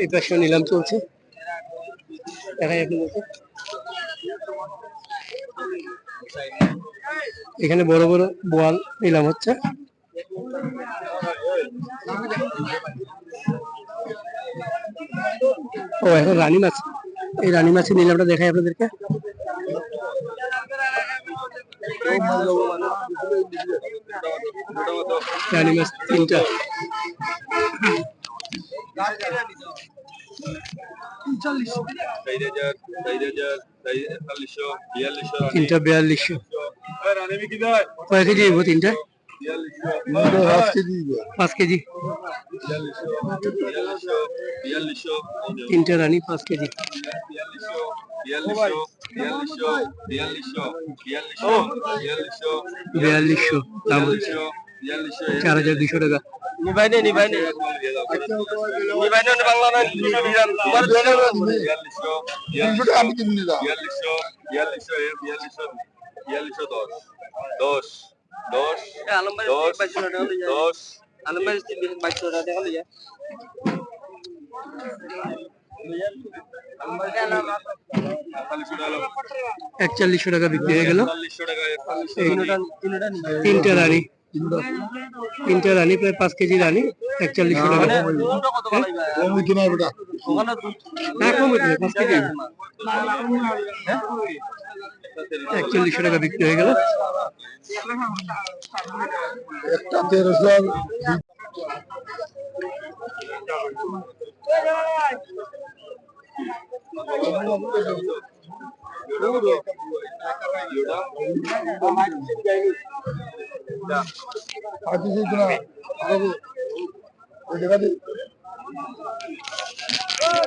এই পাশে নিলাম চলছে। দেখাই আপনাদেরকে এখানে বড় বড় বোয়াল নিলাম হচ্ছে। ও, এখন রানী মাছ। এই রানী মাছের নিলামটা দেখাই আপনাদেরকে। রানী মাছ তিনটা। তিনটা বিয়াল্লিশশো। কয় কেজি হইব তিনটা? পাঁচ কেজি। তিনটা রানী পাঁচ কেজি। বিয়াল্লিশশো দাম। চার হাজার দুশো টাকা। নিবাইনে নিবাইনে নিবাইনে বাংলা না তোমার আমি কিনে নিলাম। দশ। দশ আলম ভাই দশ বাইশশো টাকা হলে দশ। আলম বাইশশো টাকা হলে যায় একচল্লিশশো টাকা বিক্রি হয়ে গেল। তিনটা রানী তিনটা রানী প্রায় পাঁচ কেজি রানী একচল্লিশশো টাকা কত ভালো আমি কিনা বেটা। না কম হয়েছে পাঁচ কেজি। একচল্লিশশো টাকা বিক্রি হয়ে গেল। একটা তেরোশো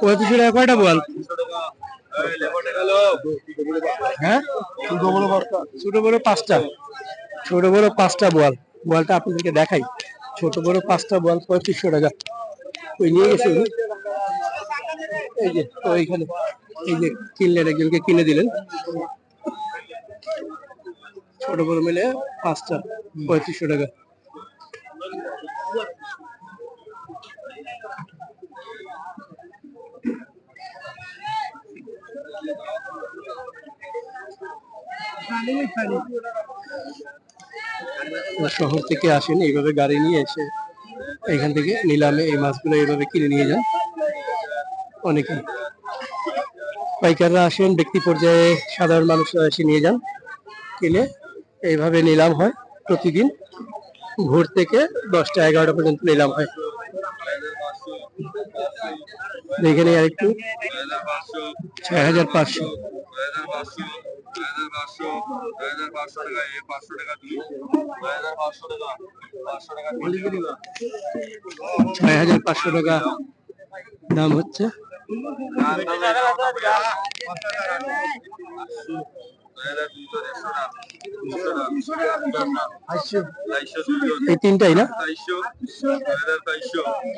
পঁয়ত্রিশশো টাকা কয়টা বল? হ্যাঁ? ছোট বড় পাঁচটা। ছোট বড় পাঁচটা বল। বলটা আপনাদেরকে দেখাই। ছোট বড় পাঁচটা বল পঁয়ত্রিশশো টাকা। ওই নিয়ে গেছে এই যে ওইখানে। এই যে কিনলেন, একজনকে কিনে দিলেন। ছোট বড় মিলে পাঁচটা পঁয়ত্রিশশো টাকা। শহর থেকে আসেন এইভাবে গাড়ি নিয়ে এসে এখান থেকে নিলামে এই মাছগুলো এইভাবে কিনে নিয়ে যান। অনেকে পাইকাররা আসেন ব্যক্তি পর্যায়ে সাধারণ মানুষরা এসে নিয়ে যান কিনে এইভাবে নিলাম হয় প্রতিদিন। ভোর থেকে দশটা এগারোটা পর্যন্ত নিলাম হয়। এখানে আরেকটু। ছয় হাজার পাঁচশো। ছয় হাজার পাঁচশো টাকা দাম হচ্ছে। এই তিনটাই না?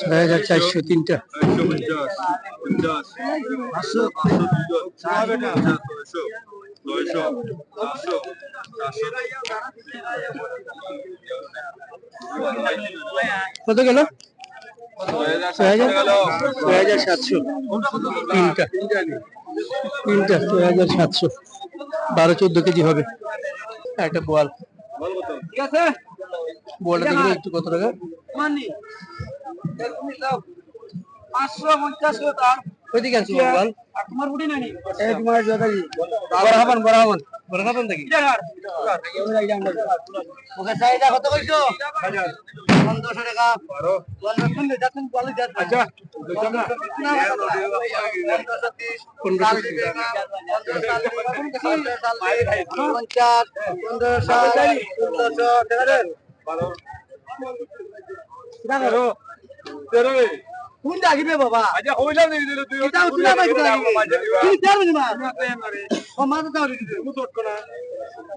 ছয় হাজার চারশো। তিনটা। কত গেল? ছয় হাজার? ছয় হাজার সাতশো। তিনটা। তিনটা ছয় হাজার সাতশো। বারো চোদ্দ কেজি হবে। একটা বোয়াল। ঠিক আছে? বোয়ালটা দেখবে একটু কত টাকা? পাঁচশো পঞ্চাশ ওইদিকে আছে বোয়াল। তোমার বুড়ি দেখি ওকে চাহিদা কত কইছো? পনেরোশো টাকা। পঞ্চাশ পনেরোশো ষোলোশো টাকা দেন কোন ডাকিবে বাবা এটা উঠলে না কি ডাকিবে তুমি জানো না ও মাথা দাও দিতে কত উঠকো না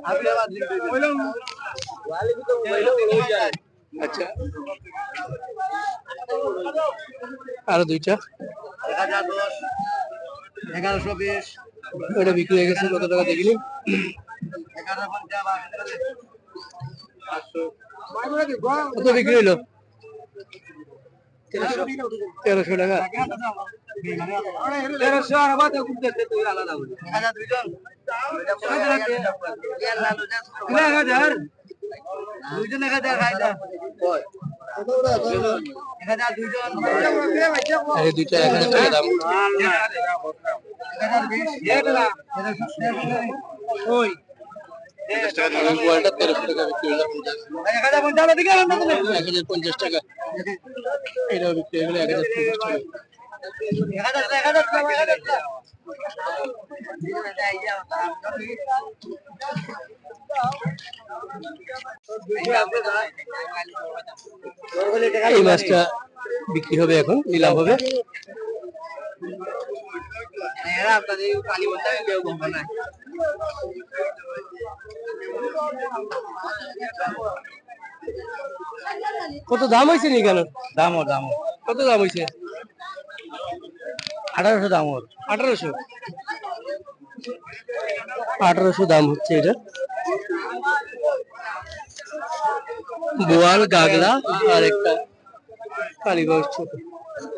আমি আবার দিতে কইলাম আচ্ছা। আরও দুইটা। এগারোশো বিশ। ওইটা বিক্রি হয়ে গেছে কত টাকা কত বিক্রি হইল? তেরোশো। টাকা। তেরোশো আর আবার তো ঘুরতে তুই আলাদা বলি হাজার এক হাজার পঞ্চাশ টাকা এটাও বিক্রি হয়ে গেলো এক হাজার পঞ্চাশ টাকা এক হাজার এই মাছটা বিক্রি হবে এখন নিলাম হবে। কত দাম হয়েছে নি কেন দাম ওর দাম কত দাম হয়েছে? আঠারোশো দাম ওর। আঠারোশো। আঠারোশো দাম হচ্ছে এটা। বোয়াল গাগলা আর একটা কালীগঞ্জ ছোট,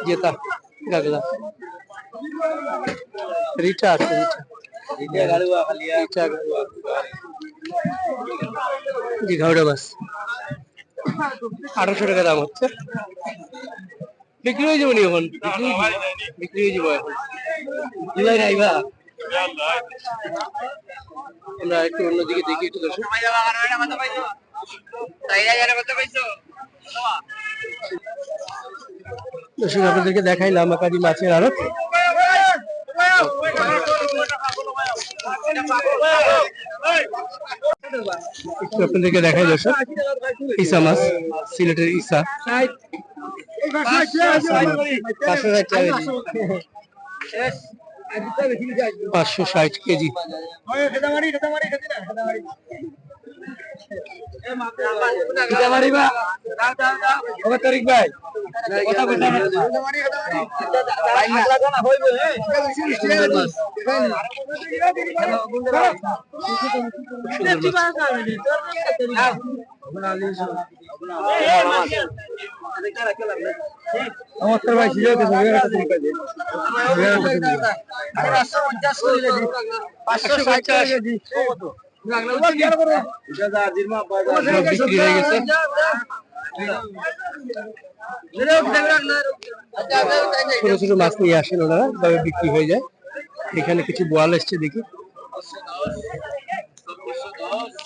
জেতা, গাগলা। রিটা আছে রিটা আঠারোশো টাকা দাম হচ্ছে। বিক্রি হয়ে যাব এখন? বিক্রি হয়ে যাব। এখন। একটু অন্যদিকে দেখি একটু দর্শক। আপনাদেরকে দেখাইলাম আকাদি মাছের একটু আপনাদেরকে দেখাই দর্শক, ইসা মাছ, সিলেটের ইসা। পাঁচশো ষাট কেজি। তারিখ ভাই নমস্কার ভাই ছিল পাঁচশো সব বিক্রি হয়ে গেছে। ছোট ছোট মাছ নিয়ে আসেন ওনারা তবে বিক্রি হয়ে যায়। এখানে কিছু বোয়াল এসছে দেখি।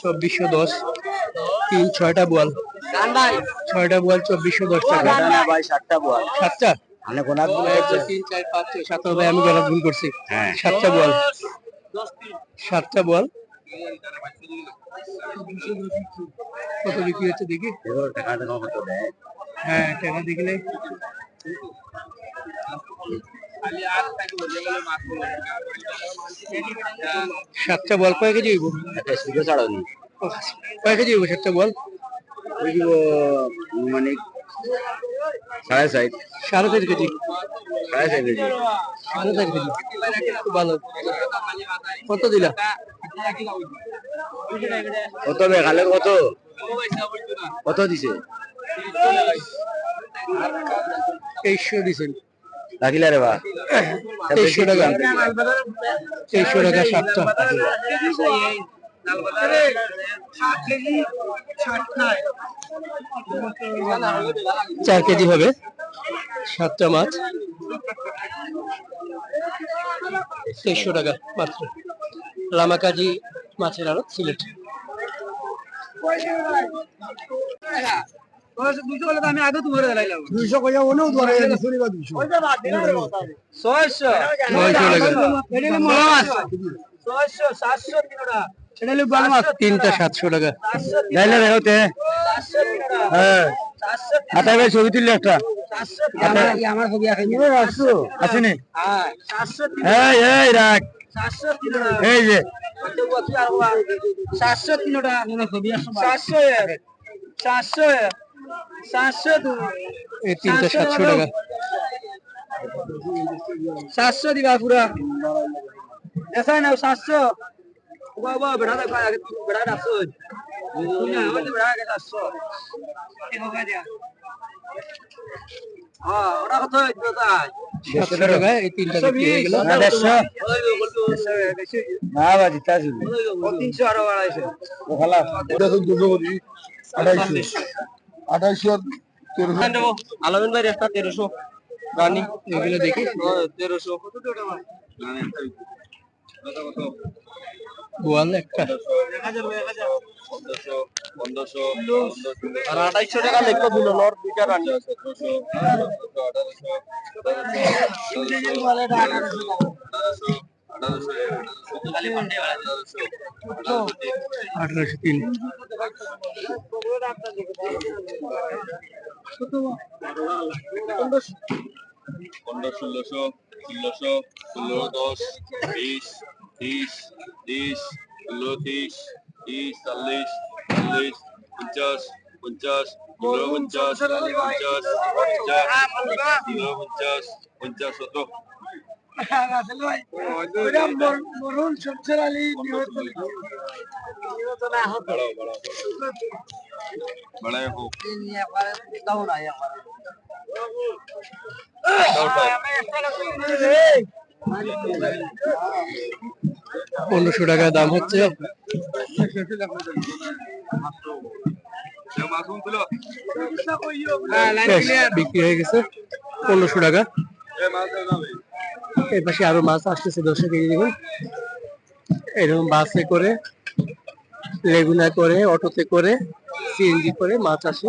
চব্বিশশো দশ। তিন ছয়টা বোয়াল। ছয়টা বোয়াল চব্বিশশো দশ টাকা। ভাই ষাটটা বল সাতটা? মানে আমি গলা ভুল করছি। সাতটা বল সাতটা বল কত বিক্রি হচ্ছে দেখি? হ্যাঁ টাকা দেখলে। সাতটা বল কয় কেজি হইব? কয় কেজি হইব সাতটা বল? মানে সাড়ে সাইড সাড়ে চার কেজি। সাড়ে সাইড কেজি। সাড়ে চার কেজি। ভালো। কত দিলা? কত বেকালের কত? কত দিছে? তেইশশো দিছেন রাখিলা রে বা। তেইশশো টাকা। তেইশশো টাকা সাতটা। চার কেজি হবে। সাতটা মাছ। তেইশশো টাকা মাত্র। লামাকাজি মাছের আড়ত সিলেট। ছয়শো। সাতশো তিনটা তিনটা সাতশো টাকা। যাইলে হতে হ্যাঁ। হাতায় ভাই ছবি তুললে একটা। আমার ছবি আসেনি? সাতশো এই এই রাখ। এই যে। সাতশো তিনটা সাতশো সাতশো সাতশো এই তিনটা সাতশো টাকা। সাতশো দিবা পুরা। এসা না সাতশো ডাকছো না আমাদের বেড়া আগে সাতশো হ্যাঁ ওটা কত হইতো তাই সাতশো টাকায় এই তিনটা বিক্রি হয়ে গেল না বাজি তা তিনশো আরও আড়াইশো আড়াইশো তেরোশো আলামিন ভাই একটা তেরোশো রানি এগুলো দেখি তেরোশো গোয়াল একটা। আর আড়াইশো টাকা লিখলো দিল নর দুইটা রানি আঠারোশো তিন। পনেরো ষোলোশো ষোলোশো ষোলো দশ বিশ। তিরিশ তিরিশ ষোলো তিরিশ চল্লিশ চল্লিশ, পঞ্চাশ পঞ্চাশ ষোলো পঞ্চাশ পঞ্চাশ পঞ্চাশ ষোলো পঞ্চাশ সতেরো মরুন পনেরোশো টাকা দাম হচ্ছে। বিক্রি হয়ে গেছে। পনেরোশো টাকা। এ মাছ যাবে এই পাশে আরও মাছ আসতেছে দশটা কেজি দেখুন। এরকম বাসে করে, লেগুনা করে, অটোতে করে সিএনজি করে মাছ আসে।